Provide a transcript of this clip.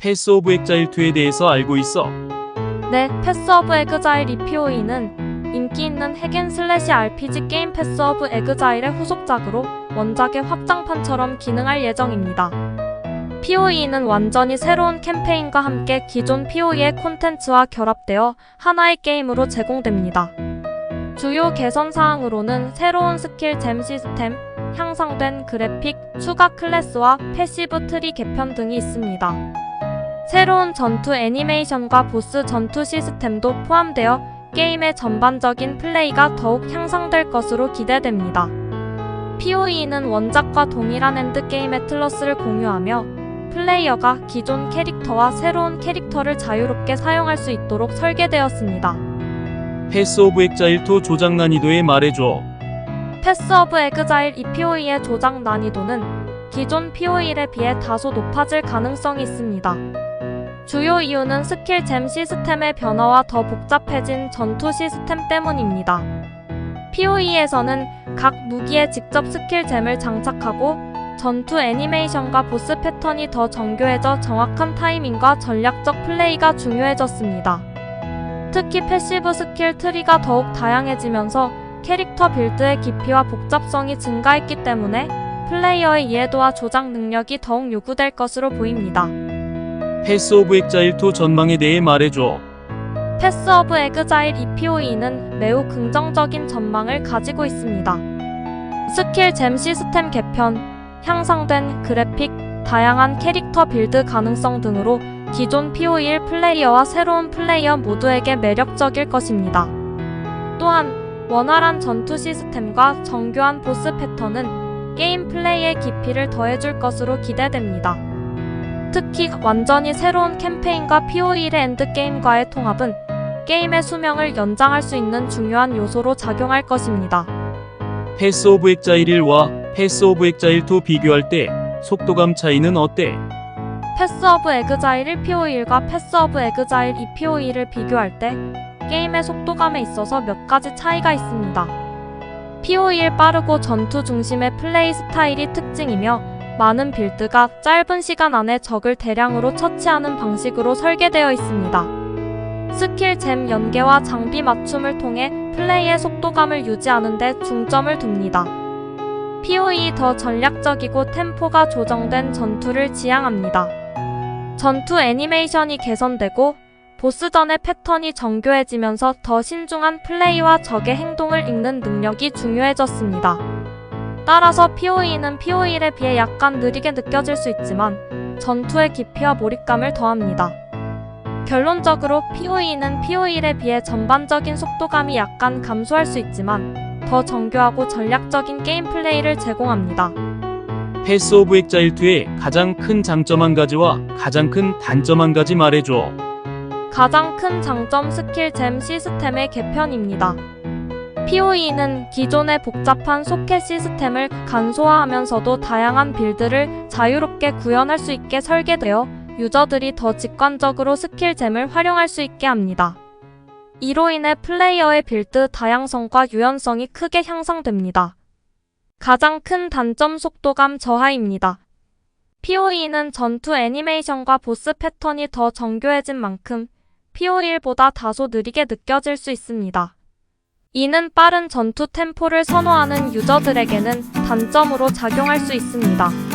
패스 오브 엑자일2에 대해서 알고 있어? 네, 패스 오브 에그자일 EPOE는 인기 있는 핵앤슬래시 RPG 게임 패스 오브 에그자일의 후속작으로 원작의 확장판처럼 기능할 예정입니다. POE는 완전히 새로운 캠페인과 함께 기존 POE의 콘텐츠와 결합되어 하나의 게임으로 제공됩니다. 주요 개선 사항으로는 새로운 스킬 잼 시스템, 향상된 그래픽, 추가 클래스와 패시브 트리 개편 등이 있습니다. 새로운 전투 애니메이션과 보스 전투 시스템도 포함되어 게임의 전반적인 플레이가 더욱 향상될 것으로 기대됩니다. POE는 원작과 동일한 엔드게임의 틀러스를 공유하며 플레이어가 기존 캐릭터와 새로운 캐릭터를 자유롭게 사용할 수 있도록 설계되었습니다. 패스 오브 엑자일 2 조작 난이도에 말해줘. 패스 오브 에그자일 EPOE의 조작 난이도는 기존 POE에 비해 다소 높아질 가능성이 있습니다. 주요 이유는 스킬 잼 시스템의 변화와 더 복잡해진 전투 시스템 때문입니다. POE에서는 각 무기에 직접 스킬 잼을 장착하고 전투 애니메이션과 보스 패턴이 더 정교해져 정확한 타이밍과 전략적 플레이가 중요해졌습니다. 특히 패시브 스킬 트리가 더욱 다양해지면서 캐릭터 빌드의 깊이와 복잡성이 증가했기 때문에 플레이어의 이해도와 조작 능력이 더욱 요구될 것으로 보입니다. 패스 오브 엑자일 2 전망에 대해 말해줘. 패스 오브 에그자일 EPOE는 매우 긍정적인 전망을 가지고 있습니다. 스킬 잼 시스템 개편, 향상된 그래픽, 다양한 캐릭터 빌드 가능성 등으로 기존 POE1 플레이어와 새로운 플레이어 모두에게 매력적일 것입니다. 또한 원활한 전투 시스템과 정교한 보스 패턴은 게임 플레이의 깊이를 더해줄 것으로 기대됩니다. 특히 완전히 새로운 캠페인과 POE1의 엔드게임과의 통합은 게임의 수명을 연장할 수 있는 중요한 요소로 작용할 것입니다. 패스 오브 엑자일 1과 패스 오브 엑자일 2 비교할 때 속도감 차이는 어때? 패스 오브 에그자일 1PO1과 패스 오브 에그자일 2PO2를 비교할 때 게임의 속도감에 있어서 몇 가지 차이가 있습니다. PO1 빠르고 전투 중심의 플레이 스타일이 특징이며 많은 빌드가 짧은 시간 안에 적을 대량으로 처치하는 방식으로 설계되어 있습니다. 스킬 잼 연계와 장비 맞춤을 통해 플레이의 속도감을 유지하는 데 중점을 둡니다. POE 더 전략적이고 템포가 조정된 전투를 지향합니다. 전투 애니메이션이 개선되고 보스전의 패턴이 정교해지면서 더 신중한 플레이와 적의 행동을 읽는 능력이 중요해졌습니다. 따라서 POE는 POE1에 비해 약간 느리게 느껴질 수 있지만 전투의 깊이와 몰입감을 더합니다. 결론적으로 POE는 POE1에 비해 전반적인 속도감이 약간 감소할 수 있지만 더 정교하고 전략적인 게임 플레이를 제공합니다. 패스 오브 엑자일2의 가장 큰 장점 한 가지와 가장 큰 단점 한 가지 말해줘. 가장 큰 장점 스킬 잼 시스템의 개편입니다. POE는 기존의 복잡한 소켓 시스템을 간소화하면서도 다양한 빌드를 자유롭게 구현할 수 있게 설계되어 유저들이 더 직관적으로 스킬 잼을 활용할 수 있게 합니다. 이로 인해 플레이어의 빌드 다양성과 유연성이 크게 향상됩니다. 가장 큰 단점 속도감 저하입니다. POE는 전투 애니메이션과 보스 패턴이 더 정교해진 만큼 PO1보다 다소 느리게 느껴질 수 있습니다. 이는 빠른 전투 템포를 선호하는 유저들에게는 단점으로 작용할 수 있습니다.